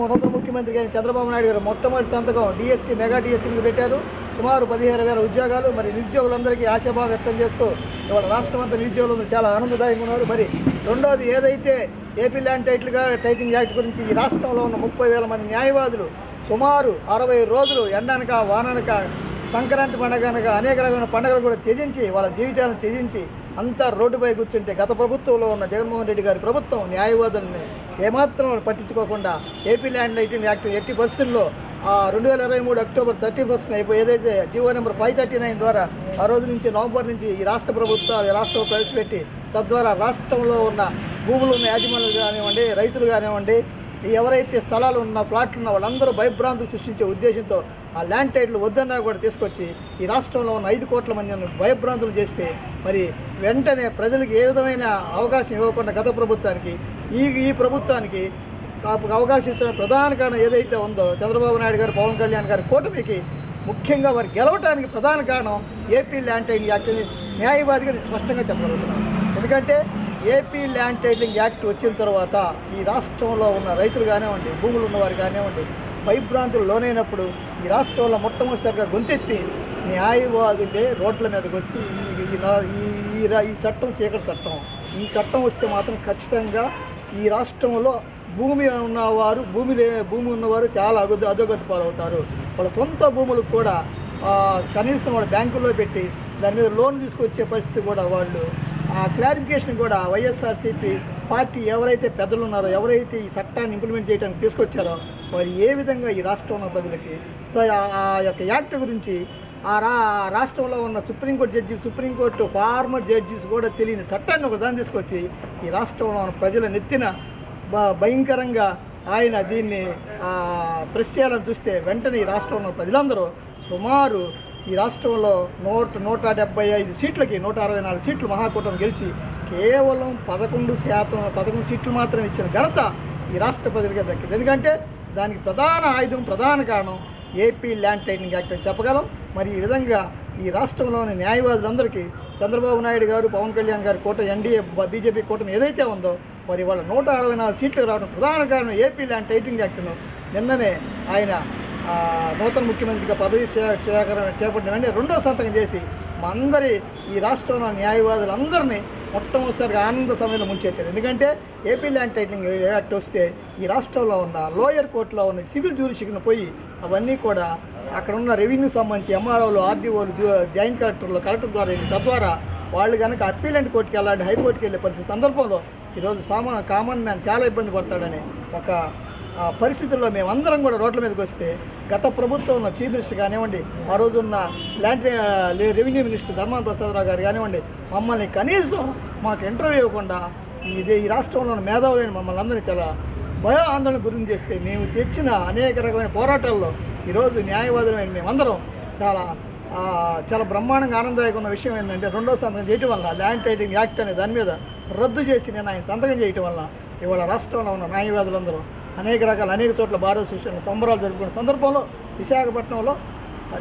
నూతన ముఖ్యమంత్రి గారి చంద్రబాబు నాయుడు గారు మొట్టమొదటి సంతకం డిఎస్సీ మెగా డిఎస్సీ మీద పెట్టారు. సుమారు పదిహేను వేల ఉద్యోగాలు. మరి నిరుద్యోగులందరికీ ఆశాభావం వ్యక్తం చేస్తూ ఇవాళ రాష్ట్రం అంతా నిరుద్యోగులు చాలా ఆనందదాయంగా ఉన్నారు. మరి రెండోది ఏదైతే ఏపీ ల్యాండ్ టైటిల్గా టైటింగ్ యాక్ట్ గురించి ఈ రాష్ట్రంలో ఉన్న ముప్పై వేల మంది న్యాయవాదులు సుమారు అరవై రోజులు ఎండనక వాననక సంక్రాంతి పండుగ అనక అనేక రకమైన పండుగలు కూడా త్యజించి వాళ్ళ జీవితాలను త్యజించి అంతా రోడ్డుపై కూర్చుంటే గత ప్రభుత్వంలో ఉన్న జగన్మోహన్ రెడ్డి గారి ప్రభుత్వం న్యాయవాదుల్ని ఏమాత్రం పట్టించుకోకుండా ఏపీ ల్యాండ్ లైటింగ్ యాక్ట్ ఎట్టి బస్సుల్లో రెండు వేల ఇరవై మూడు అక్టోబర్ థర్టీ ఫస్ట్న ఏదైతే GO number five thirty nine ద్వారా ఆ రోజు నుంచి నవంబర్ నుంచి ఈ రాష్ట్ర ప్రభుత్వాలు రాష్ట్రం ప్రవేశపెట్టి తద్వారా రాష్ట్రంలో ఉన్న భూములు ఉన్న యాజమాన్యులు కానివ్వండి రైతులు కానివ్వండి ఎవరైతే స్థలాలు ఉన్న ప్లాట్లు ఉన్న వాళ్ళందరూ భయభ్రాంతులు సృష్టించే ఉద్దేశంతో ఆ ల్యాండ్ టైట్లు వద్దన్నా కూడా తీసుకొచ్చి ఈ రాష్ట్రంలో ఉన్న ఐదు కోట్ల మందిని భయభ్రాంతులు చేస్తే మరి వెంటనే ప్రజలకు ఏ విధమైన అవకాశం ఇవ్వకుండా గత ప్రభుత్వానికి ఈ ఈ ప్రభుత్వానికి అవకాశం ఇచ్చిన ప్రధాన కారణం ఏదైతే ఉందో చంద్రబాబు నాయుడు గారు పవన్ కళ్యాణ్ గారి కూటమికి ముఖ్యంగా వారు గెలవటానికి ప్రధాన కారణం ఏపీ ల్యాండ్ టైటిల్ యాక్ట్ న్యాయవాదిగా స్పష్టంగా చెప్పగలుగుతున్నాను ఎందుకంటే ఏపీ ల్యాండ్ టైటిలింగ్ యాక్ట్ వచ్చిన తర్వాత ఈ రాష్ట్రంలో ఉన్న రైతులు కానివ్వండి భూములు ఉన్నవారు కానివ్వండి భయభ్రాంతులు లోనైనప్పుడు ఈ రాష్ట్రంలో మొట్టమొదటిసారిగా గొంతెత్తి న్యాయవాదులే రోడ్ల మీదకి వచ్చి ఈ- ఈ చట్టం చీకటి చట్టం. ఈ చట్టం వస్తే మాత్రం ఖచ్చితంగా ఈ రాష్ట్రంలో భూమి ఉన్నవారు భూమి లే భూమి ఉన్నవారు చాలా అగొద్దు అధోగతి పాలవుతారు. వాళ్ళ సొంత భూములకు కూడా కనీసం వాళ్ళ బ్యాంకుల్లో పెట్టి దాని మీద లోన్ తీసుకొచ్చే పరిస్థితి కూడా వాళ్ళు. ఆ క్లారిఫికేషన్ కూడా వైఎస్ఆర్సీపీ పార్టీ ఎవరైతే పెద్దలు ఉన్నారో ఎవరైతే ఈ చట్టాన్ని ఇంప్లిమెంట్ చేయడానికి తీసుకొచ్చారో వారు ఏ విధంగా ఈ రాష్ట్రంలో ప్రజలకి సో ఆ యొక్క యాక్ట్ గురించి ఆ రా ఆ రాష్ట్రంలో ఉన్న supreme court judge supreme court former judges కూడా తెలియని చట్టాన్ని ఒక దాన్ని తీసుకొచ్చి ఈ రాష్ట్రంలో ఉన్న ప్రజల నెత్తిన భయంకరంగా ఆయన దీన్ని ప్రెస్ చేయాలని చూస్తే వెంటనే ఈ రాష్ట్రంలో ప్రజలందరూ సుమారు ఈ రాష్ట్రంలో నూట నూట డెబ్బై ఐదు సీట్లకి నూట అరవై నాలుగు సీట్లు మహాకూటమి గెలిచి కేవలం పదకొండు శాతం పదకొండు సీట్లు మాత్రమే ఇచ్చిన ఘనత ఈ రాష్ట్ర ప్రజలకే దక్కింది. ఎందుకంటే దానికి ప్రధాన ఆయుధం ప్రధాన కారణం ఏపీ ల్యాండ్ టైటింగ్ యాక్ట్ అని చెప్పగలం. మరి ఈ విధంగా ఈ రాష్ట్రంలోని న్యాయవాదులందరికీ చంద్రబాబు నాయుడు గారు పవన్ కళ్యాణ్ గారి కోట ఎన్డీఏ బీజేపీ కూటమి ఏదైతే ఉందో మరి వాళ్ళ నూట అరవై నాలుగు సీట్లు రావడం ప్రధాన కారణం ఏపీ ల్యాండ్ టైటింగ్ యాక్ట్ను. నిన్ననే ఆయన నూతన ముఖ్యమంత్రిగా పదవి స్వీ- చేపట్టిన వెంటనే రెండో సంతకం చేసి మా అందరి ఈ రాష్ట్రంలో న్యాయవాదులందరినీ మొట్టమొదటిసారిగా ఆనంద సమయంలో ముంచెత్తారు. ఎందుకంటే ఏపీ ల్యాండ్ టైటింగ్ యాక్ట్ వస్తే ఈ రాష్ట్రంలో ఉన్న లోయర్ కోర్టులో ఉన్న సివిల్ జ్యూరిషిక్ను పోయి అవన్నీ కూడా అక్కడ ఉన్న రెవెన్యూ సంబంధించి ఎంఆర్ఓలు ఆర్డీఓలు జాయింట్ కలెక్టర్లు కలెక్టర్ ద్వారా వెళ్ళి తద్వారా వాళ్ళు కనుక అప్పీలెంట్ కోర్టుకి వెళ్ళాలి హైకోర్టుకి వెళ్ళే పరిస్థితి సందర్భంలో ఈరోజు సామాన్ కామన్ మ్యాన్ చాలా ఇబ్బంది పడతాడని ఒక పరిస్థితుల్లో మేమందరం కూడా రోడ్ల మీదకి వస్తే గత ప్రభుత్వంలో చీఫ్ మినిస్టర్ కానివ్వండి ఆ రోజున్న ల్యాండ్ లే- రెవెన్యూ మినిస్టర్ ధర్మాన ప్రసాదరావు గారు కానివ్వండి మమ్మల్ని కనీసం మాకు ఇంటర్వ్యూ ఇవ్వకుండా ఇది ఈ రాష్ట్రంలో ఉన్న మేధావులైన మమ్మల్ని అందరినీ చాలా భయ ఆందోళన గురించి చేస్తే మేము తెచ్చిన అనేక రకమైన పోరాటాల్లో ఈరోజు న్యాయవాదులమైన మేమందరం చాలా చాలా బ్రహ్మాండంగా ఆనందదాయకం ఉన్న విషయం ఏంటంటే రెండో సంతకం చేయటం వల్ల ల్యాండ్ టైటింగ్ యాక్ట్ అనే దాని మీద రద్దు చేసి నేను ఆయన సంతకం చేయటం వల్ల ఇవాళ రాష్ట్రంలో ఉన్న న్యాయవాదులందరూ అనేక రకాల అనేక చోట్ల భారత శిక్షణ సంబరాలు జరుపుకున్న సందర్భంలో విశాఖపట్నంలో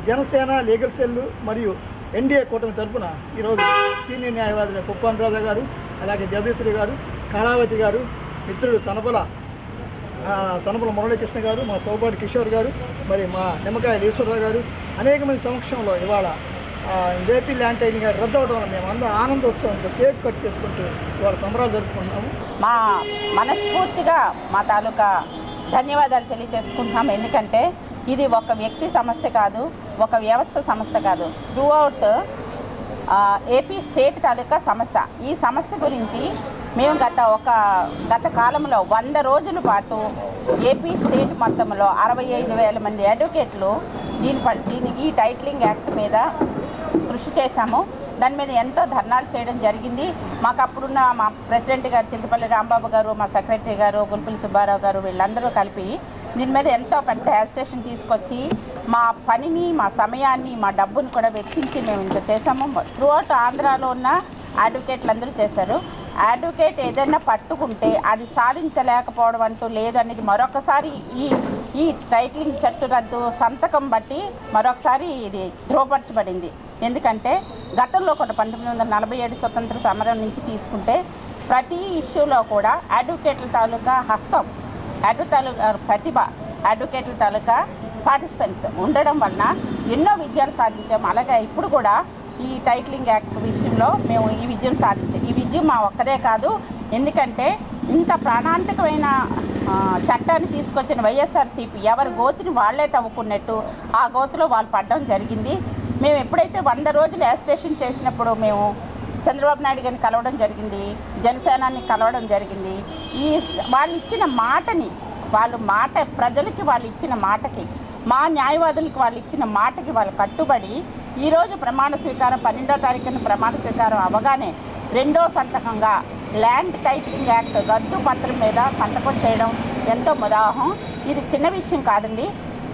జనసేన లీగల్ సెల్ మరియు ఎన్డీఏ కూటమి తరపున ఈరోజు సీనియర్ న్యాయవాదులు కుప్పాన్ రాజా గారు అలాగే జగదీశ్వరి గారు కళావతి గారు మిత్రుడు సనపల సనపల మురళీకృష్ణ గారు మా సౌబాటి కిషోర్ గారు మరి మా నిమ్మకాయ ఈశ్వరరావు గారు అనేక మంది సమక్షంలో ఇవాళ ఏపీ ల్యాండ్ టైనింగ్ గారు రద్దు అవడం వల్ల మేము అందరం ఆనందోత్సవంతో కేక్ కట్ చేసుకుంటూ ఇవాళ సంబరాలు జరుపుకుంటున్నాము. మా మనస్ఫూర్తిగా మా తాలూకా ధన్యవాదాలు తెలియజేసుకుంటున్నాం ఎందుకంటే ఇది ఒక వ్యక్తి సమస్య కాదు ఒక వ్యవస్థ సమస్య కాదు. త్రూఅవుట్ ఏపీ స్టేట్ తాలూకా సమస్య. ఈ సమస్య గురించి మేము గత ఒక గత కాలంలో వంద రోజుల పాటు ఏపీ స్టేట్ మొత్తంలో అరవై ఐదు వేల మంది అడ్వకేట్లు దీని ప- దీనికి ఈ టైటిలింగ్ యాక్ట్ మీద కృషి చేశాము. దాని మీద ఎంతో ధర్నాలు చేయడం జరిగింది. మాకు అప్పుడున్న మా ప్రెసిడెంట్ గారు చింతపల్లి రాంబాబు గారు మా సెక్రటరీ గారు గుల్పులి సుబ్బారావు గారు వీళ్ళందరూ కలిపి దీని మీద ఎంతో పెద్ద యాజిటేషన్ తీసుకొచ్చి మా పనిని మా సమయాన్ని మా డబ్బును కూడా వెచ్చించి మేము ఇంత చేసాము త్రూఅవుట్ ఆంధ్రాలో ఉన్న అడ్వకేట్లు అందరూ చేశారు. అడ్వకేట్ ఏదైనా పట్టుకుంటే అది సాధించలేకపోవడం అంటూ లేదనేది మరొకసారి ఈ ఈ టైటిలింగ్ చట్టు రద్దు సంతకం బట్టి మరొకసారి ఇది ధ్రువపరచబడింది ఎందుకంటే గతంలో కూడా పంతొమ్మిది వందల నలభై ఏడు స్వతంత్ర సమరం నుంచి తీసుకుంటే ప్రతి ఇష్యూలో కూడా అడ్వకేట్ల తాలూకా హస్తం అడ్వ తాలూకా ప్రతిభ అడ్వకేట్ల తాలూకా పార్టిసిపెంట్స్ ఉండడం వలన ఎన్నో విజయాలు సాధించాం. అలాగే ఇప్పుడు కూడా ఈ టైటిలింగ్ యాక్ట్ విషయంలో మేము ఈ విజయం సాధించాం. ఈ విజయం మా ఒక్కదే కాదు ఎందుకంటే ఇంత ప్రాణాంతకమైన చట్టాన్ని తీసుకొచ్చిన వైఎస్ఆర్సీపీ ఎవరి గోతిని వాళ్ళే తవ్వుకున్నట్టు ఆ గోతిలో వాళ్ళు పడడం జరిగింది. మేము ఎప్పుడైతే వంద రోజులు యాజిటేషన్ చేసినప్పుడు మేము చంద్రబాబు నాయుడు గారిని కలవడం జరిగింది జనసేనాన్ని కలవడం జరిగింది. ఈ వాళ్ళు ఇచ్చిన మాటని వాళ్ళు మాట ప్రజలకి వాళ్ళు ఇచ్చిన మాటకి మా న్యాయవాదులకు వాళ్ళు ఇచ్చిన మాటకి వాళ్ళు కట్టుబడి ఈరోజు ప్రమాణ స్వీకారం పన్నెండో తారీఖున ప్రమాణ స్వీకారం అవగానే రెండో సంతకంగా ల్యాండ్ టైటిలింగ్ యాక్ట్ రద్దు పత్రం మీద సంతకం చేయడం ఎంతో ముదాహం. ఇది చిన్న విషయం కాదండి.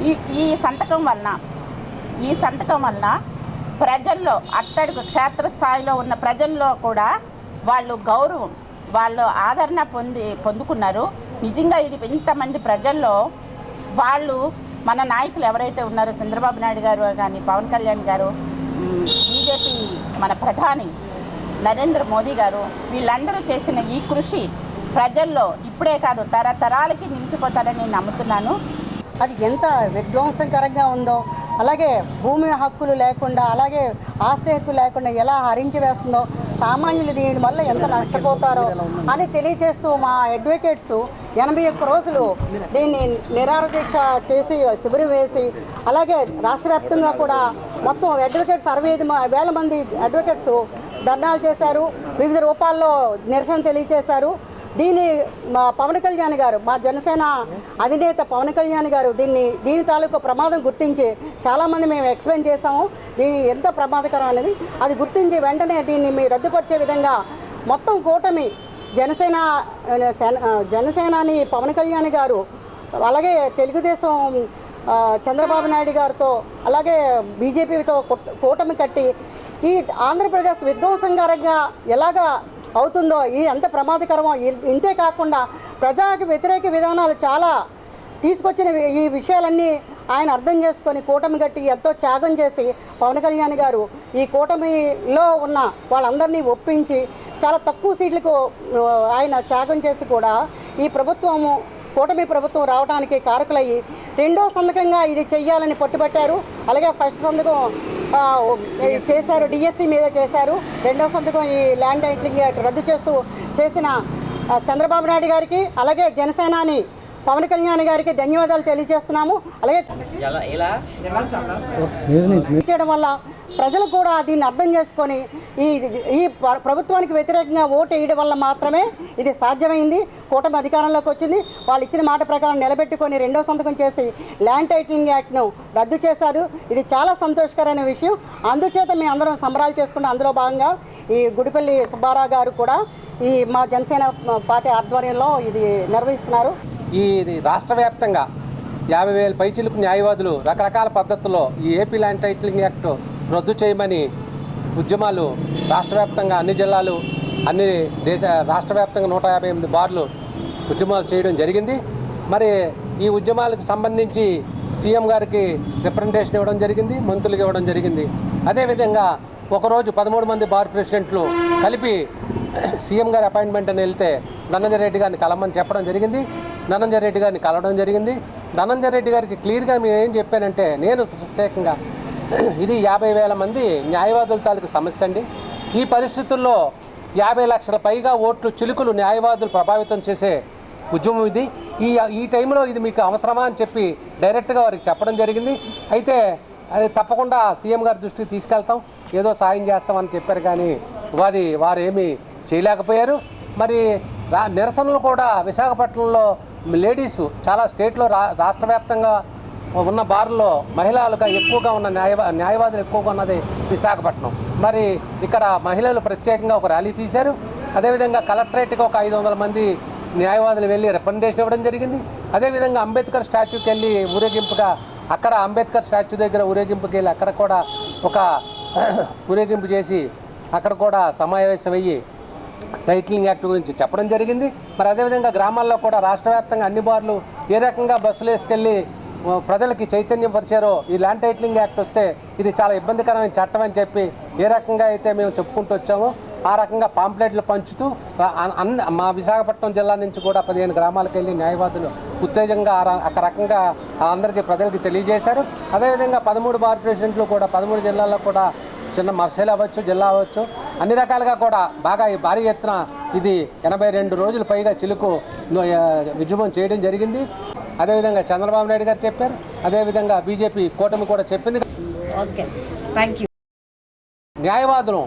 ఈ ఈ సంతకం వలన ఈ సంతకం వలన ప్రజల్లో అట్టడుగు క్షేత్రస్థాయిలో ఉన్న ప్రజల్లో కూడా వాళ్ళు గౌరవం వాళ్ళు ఆదరణ పొంది పొందుకున్నారు. నిజంగా ఇది ఇంతమంది ప్రజల్లో వాళ్ళు మన నాయకులు ఎవరైతే ఉన్నారో చంద్రబాబు నాయుడు గారు కానీ పవన్ కళ్యాణ్ గారు బీజేపీ మన ప్రధాని నరేంద్ర మోదీ గారు వీళ్ళందరూ చేసిన ఈ కృషి ప్రజల్లో ఇప్పుడే కాదు తరతరాలకి నిలిచిపోతారని నేను నమ్ముతున్నాను. అది ఎంత విధ్వంసకరంగా ఉందో అలాగే భూమి హక్కులు లేకుండా అలాగే ఆస్తి హక్కు లేకుండా ఎలా హరించి వేస్తుందో సామాన్యులు దీని వల్ల ఎంత నష్టపోతారో అని తెలియజేస్తూ మా అడ్వకేట్స్ ఎనభై ఒక్క రోజులు దీన్ని నిరాహార దీక్ష చేసి శిబిరం వేసి అలాగే రాష్ట్ర వ్యాప్తంగా కూడా మొత్తం అడ్వకేట్స్ అరవై ఐదు మ- వేల మంది అడ్వకేట్స్ ధర్నాలు చేశారు. వివిధ రూపాల్లో నిరసన తెలియజేశారు. దీన్ని మా పవన్ కళ్యాణ్ గారు మా జనసేన అధినేత పవన్ కళ్యాణ్ గారు దీన్ని దీని తాలూకు ప్రమాదం గుర్తించి చాలామంది మేము ఎక్స్ప్లెయిన్ చేసాము దీని ఎంత ప్రమాదకరం అనేది అది గుర్తించి వెంటనే దీన్ని మీ రద్దుపరిచే విధంగా మొత్తం కూటమి జనసేన జనసేనాని పవన్ కళ్యాణ్ గారు అలాగే తెలుగుదేశం చంద్రబాబు నాయుడు గారితో అలాగే బీజేపీతో కూటమి కట్టి ఈ ఆంధ్రప్రదేశ్ విధ్వంసకరంగా ఎలాగా అవుతుందో? ఈ ఎంత ప్రమాదకరమో? ఇంతే కాకుండా ప్రజాకి వ్యతిరేక విధానాలు చాలా తీసుకొచ్చిన ఈ విషయాలన్నీ ఆయన అర్థం చేసుకొని కూటమి కట్టి ఎంతో త్యాగం చేసి పవన్ కళ్యాణ్ గారు ఈ కూటమిలో ఉన్న వాళ్ళందరినీ ఒప్పించి చాలా తక్కువ సీట్లకు ఆయన త్యాగం చేసి కూడా ఈ ప్రభుత్వము కూటమి ప్రభుత్వం రావడానికి కారకులయ్యి రెండో సంతకంగా ఇది చెయ్యాలని పట్టుబట్టారు. అలాగే ఫస్ట్ సంతకం చేశారు డిఎస్సి మీద చేశారు. రెండో సంతకం ఈ ల్యాండ్ టైటిలింగ్ రద్దు చేస్తూ చేసిన చంద్రబాబు నాయుడు గారికి అలాగే జనసేనాని పవన్ కళ్యాణ్ గారికి ధన్యవాదాలు తెలియజేస్తున్నాము. అలాగే చేయడం వల్ల ప్రజలు కూడా దీన్ని అర్థం చేసుకొని ఈ ఈ ప్ర- ప్రభుత్వానికి వ్యతిరేకంగా ఓటు వేయడం వల్ల మాత్రమే ఇది సాధ్యమైంది. కూటమి అధికారంలోకి వచ్చింది. వాళ్ళు ఇచ్చిన మాట ప్రకారం నిలబెట్టుకొని రెండో సంతకం చేసి ల్యాండ్ టైటిలింగ్ యాక్ట్ను రద్దు చేశారు. ఇది చాలా సంతోషకరమైన విషయం. అందుచేత మేము అందరం సంబరాలు చేసుకుంటే అందులో భాగంగా ఈ గుడిపల్లి సుబ్బారావు గారు కూడా ఈ మా జనసేన పార్టీ ఆధ్వర్యంలో ఇది నిర్వహిస్తున్నారు. ఈ ఇది రాష్ట్ర వ్యాప్తంగా యాభై వేల పైచిలుకు న్యాయవాదులు రకరకాల పద్ధతుల్లో ఈ ఏపీ ల్యాండ్ టైటిలింగ్ యాక్ట్ రద్దు చేయమని ఉద్యమాలు రాష్ట్ర వ్యాప్తంగా అన్ని జిల్లాలు అన్ని దేశ రాష్ట్ర వ్యాప్తంగా నూట యాభై ఎనిమిది బార్లు ఉద్యమాలు చేయడం జరిగింది. మరి ఈ ఉద్యమాలకు సంబంధించి సీఎం గారికి రిప్రజెంటేషన్ ఇవ్వడం జరిగింది మంత్రులకు ఇవ్వడం జరిగింది. అదేవిధంగా ఒకరోజు పదమూడు మంది బార్ ప్రెసిడెంట్లు కలిపి సీఎం గారి అపాయింట్మెంట్ అని వెళ్తే ధనంజయ రెడ్డి గారిని కలమని చెప్పడం జరిగింది. ధనంజయ రెడ్డి గారిని కలవడం జరిగింది. ధనంజయ రెడ్డి గారికి క్లియర్గా మేము ఏం చెప్పానంటే నేను ప్రత్యేకంగా ఇది యాభై వేల మంది న్యాయవాదుల తాలూకు సమస్య అండి. ఈ పరిస్థితుల్లో యాభై లక్షల పైగా ఓట్లు చిలుకులు న్యాయవాదులు ప్రభావితం చేసే ఉద్యమం ఇది. ఈ ఈ టైంలో ఇది మీకు అవసరమా అని చెప్పి డైరెక్ట్గా వారికి చెప్పడం జరిగింది. అయితే అది తప్పకుండా సీఎం గారి దృష్టికి తీసుకెళ్తాం. ఏదో సాయం చేస్తామని చెప్పారు కానీ వారి వారు ఏమీ చేయలేకపోయారు. మరి నిరసనలు కూడా విశాఖపట్నంలో లేడీస్ చాలా స్టేట్లో రా రాష్ట్ర వ్యాప్తంగా ఉన్న బార్లో మహిళలుగా ఎక్కువగా ఉన్న న్యాయవా న్యాయవాదులు ఎక్కువగా ఉన్నది విశాఖపట్నం. మరి ఇక్కడ మహిళలు ప్రత్యేకంగా ఒక ర్యాలీ తీశారు. అదేవిధంగా కలెక్టరేట్కి ఒక ఐదు వందల మంది న్యాయవాదులు వెళ్ళి రిప్రజెంటేషన్ ఇవ్వడం జరిగింది. అదేవిధంగా అంబేద్కర్ స్టాచ్యూకి వెళ్ళి ఊరేగింపుగా అక్కడ అంబేద్కర్ స్టాచ్యూ దగ్గర ఊరేగింపుకి వెళ్ళి అక్కడ కూడా ఒక ఊరేగింపు చేసి అక్కడ కూడా సమావేశమయ్యి టైటిలింగ్ యాక్ట్ గురించి చెప్పడం జరిగింది. మరి అదేవిధంగా గ్రామాల్లో కూడా రాష్ట్ర వ్యాప్తంగా అన్ని బార్లు ఏ రకంగా బస్సులు వేసుకెళ్ళి ప్రజలకి చైతన్యం పరిచారో ఈ ల్యాండ్ టైటిలింగ్ యాక్ట్ వస్తే ఇది చాలా ఇబ్బందికరమైన చట్టం అని చెప్పి ఏ రకంగా అయితే మేము చెప్పుకుంటూ వచ్చామో ఆ రకంగా పాంప్లెట్లు పంచుతూ మా విశాఖపట్నం జిల్లా నుంచి కూడా పదిహేను గ్రామాలకు వెళ్ళి న్యాయవాదులు ఉత్తేజంగా ఆ ఒక రకంగా అందరికీ ప్రజలకి తెలియజేశారు. అదేవిధంగా పదమూడు బార్ ప్రెసిడెంట్లు కూడా పదమూడు జిల్లాల్లో కూడా చిన్న మర్సలు అవ్వచ్చు జిల్లా అవ్వచ్చు అన్ని రకాలుగా కూడా బాగా ఈ భారీ ఎత్తున ఇది ఎనభై రెండు రోజులు పైగా చిలుకు ఉద్యమం చేయడం జరిగింది. అదేవిధంగా చంద్రబాబు నాయుడు గారు చెప్పారు అదేవిధంగా బీజేపీ కూటమి కూడా చెప్పింది. ఓకే. థ్యాంక్ యూ న్యాయవాదులు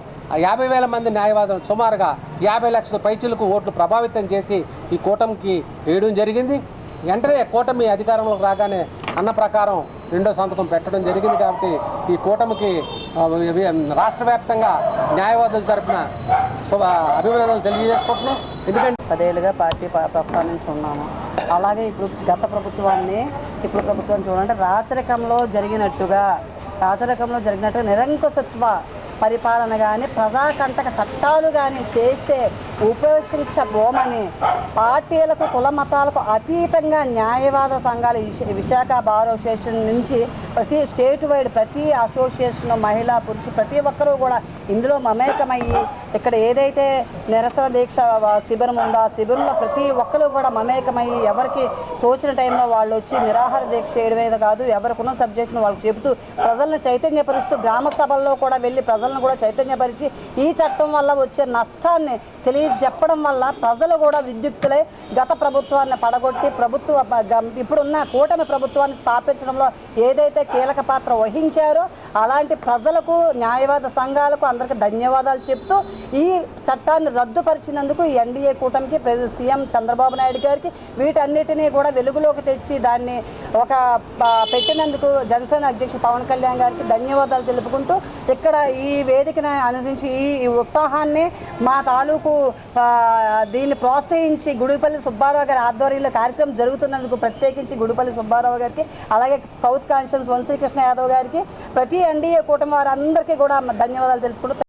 యాభై వేల మంది న్యాయవాదులు సుమారుగా యాభై లక్షల పైచులకు ఓట్లు ప్రభావితం చేసి ఈ కూటమికి వేయడం జరిగింది. వెంటనే కూటమి అధికారంలోకి రాగానే అన్న ప్రకారం రెండో సంతకం పెట్టడం జరిగింది కాబట్టి ఈ కూటమికి రాష్ట్ర వ్యాప్తంగా న్యాయవాదుల తరఫున శుభ అభినందనలు తెలియజేసుకుంటున్నాం. ఎందుకంటే పదేళ్ళుగా పార్టీ ప్రస్తావించి ప్రస్థానించి ఉన్నాము. అలాగే ఇప్పుడు గత ప్రభుత్వాన్ని ఇప్పుడు ప్రభుత్వం చూడండి రాచరికంలో జరిగినట్టుగా రాచరికంలో జరిగినట్టుగా నిరంకుశత్వ పరిపాలన కానీ ప్రజాకంటక చట్టాలు కానీ చేస్తే ఉపేక్షించబోమని పార్టీలకు కుల మతాలకు అతీతంగా న్యాయవాద సంఘాలు విశాఖ బార్ అసోసియేషన్ నుంచి ప్రతి స్టేట్ వైడ్ ప్రతి అసోసియేషన్ మహిళా పురుషు ప్రతి ఒక్కరూ కూడా ఇందులో మమేకమయ్యి ఇక్కడ ఏదైతే నిరసన దీక్ష శిబిరం ఉందో ఆ శిబిరంలో ప్రతి ఒక్కరు కూడా మమేకమయ్యి ఎవరికి తోచిన టైంలో వాళ్ళు వచ్చి నిరాహార దీక్ష చేయడమే కాదు ఎవరికి ఉన్న సబ్జెక్టును వాళ్ళు చెబుతూ ప్రజలను చైతన్యపరుస్తూ గ్రామ సభల్లో కూడా వెళ్ళి ప్రజలను కూడా చైతన్యపరిచి ఈ చట్టం వల్ల వచ్చే నష్టాన్ని తెలియజెప్పడం వల్ల ప్రజలు కూడా విద్యుక్తులై గత ప్రభుత్వాన్ని పడగొట్టి ప్రభుత్వ ఇప్పుడున్న కూటమి ప్రభుత్వాన్ని స్థాపించడంలో ఏదైతే కీలక పాత్ర వహించారో అలాంటి ప్రజలకు న్యాయవాద సంఘాలకు అందరికీ ధన్యవాదాలు చెప్తూ ఈ చట్టాన్ని రద్దుపరిచినందుకు ఈ ఎన్డీఏ కూటమికి సీఎం చంద్రబాబు నాయుడు గారికి వీటన్నిటినీ కూడా వెలుగులోకి తెచ్చి దాన్ని ఒక పెట్టినందుకు జనసేన అధ్యక్షుడు పవన్ కళ్యాణ్ గారికి ధన్యవాదాలు తెలుపుకుంటూ ఇక్కడ ఈ ఈ వేదికను అనుసరించి ఈ ఉత్సాహాన్ని మా తాలూకు దీన్ని ప్రోత్సహించి గుడిపల్లి సుబ్బారావు గారి ఆధ్వర్యంలో కార్యక్రమం జరుగుతున్నందుకు ప్రత్యేకించి గుడిపల్లి సుబ్బారావు గారికి అలాగే సౌత్ కాన్షియన్స్ వంశీకృష్ణ యాదవ్ గారికి ప్రతి ఎన్డీఏ కూటమి వారందరికీ కూడా ధన్యవాదాలు తెలుపుకుంటూ